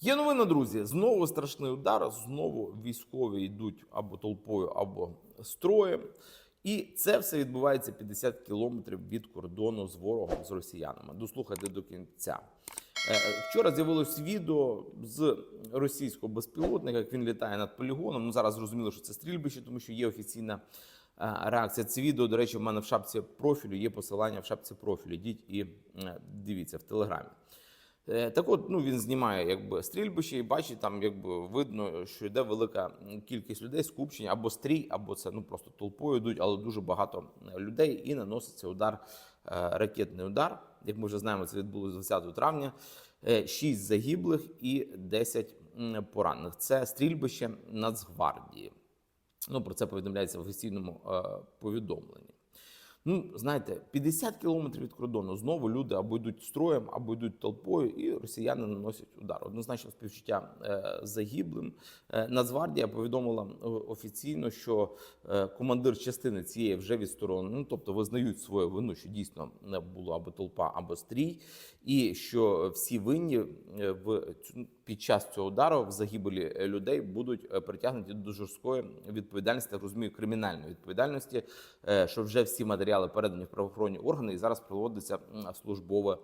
Є новина, друзі. Знову страшний удар. Знову військові йдуть або толпою, або строєм. І це все відбувається 50 кілометрів від кордону з ворогом з росіянами. Дослухайте до кінця. Е, Вчора з'явилось відео з російського безпілотника, як він літає над полігоном. Ну зараз зрозуміло, що це стрільбище, тому що є офіційна е, реакція. Це відео, до речі, в мене в шапці профілю. Є посилання в шапці профілю. Йдіть і е, дивіться в телеграмі. Е, Так от, ну він знімає якби стрільбище і бачить, там якби видно, що йде велика кількість людей, скупчення або стрій, або це ну просто толпою йдуть, але дуже багато е, людей і наноситься удар, е, ракетний удар. Як ми вже знаємо, це відбулося 20 травня. Е, Шість загиблих і 10 поранених. Це стрільбище Нацгвардії. Ну про це повідомляється в офіційному е, повідомленні. Ну, знаєте, 50 кілометрів від кордону знову люди або йдуть строєм, або йдуть толпою, і росіяни наносять удар. Однозначно співчуття е, загиблим. Е, Нацгвардія повідомила офіційно, що командир частини цієї вже відсторонений, ну, тобто визнають свою вину, що дійсно не було або толпа, або стрій, і що всі винні в цю- під час цього удару в загибелі е, людей будуть е, притягнуті до жорсткої відповідальності, так розумію, кримінальної відповідальності, е, що вже всі матеріали передані в правоохоронні органи, і зараз проводиться службове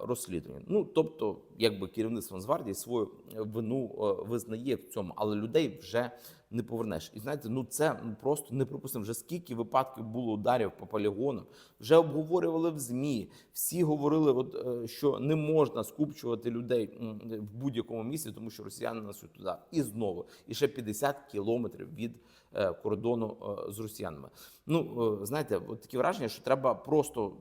розслідування. Ну тобто, якби керівництво Нацгвардії свою е, вину е, визнає в цьому, але людей вже не повернеш. І знаєте, ну це ну, просто неприпустимо. Вже скільки випадків було ударів по полігонам, вже обговорювали в змі. Всі говорили, от е, що не можна скупчувати людей в будь-якому місці, тому що росіяни несуть туди. І знову, і ще 50 кілометрів від е, кордону е, з росіянами. Ну е, знаєте, от таке враження, що треба просто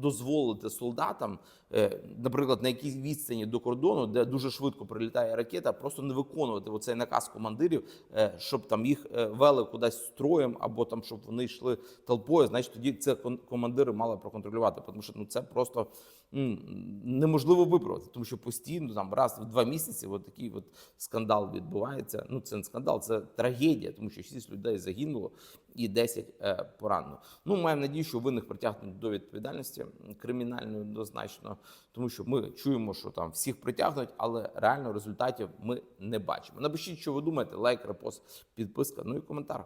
дозволити солдатам, е, наприклад, на якійсь відстані до кордону, де дуже швидко прилітає ракета, просто не виконувати оцей наказ командирів, е, щоб там їх е, вели кудись строєм, або там щоб вони йшли толпою. Значить, тоді це командири мали проконтролювати, тому що ну це просто неможливо виправити, тому що постійно там раз в два місяці от такий от скандал відбувається. Ну це не скандал, це трагедія, тому що 6 людей загинуло і 10 е, поранено. Ну маємо надію, що винних притягнуть до відповідальності м, кримінальної однозначно, тому що ми чуємо, що там всіх притягнуть, але реально результатів ми не бачимо. Напишіть, що ви думаєте, лайк, репост, підписка, ну і коментар.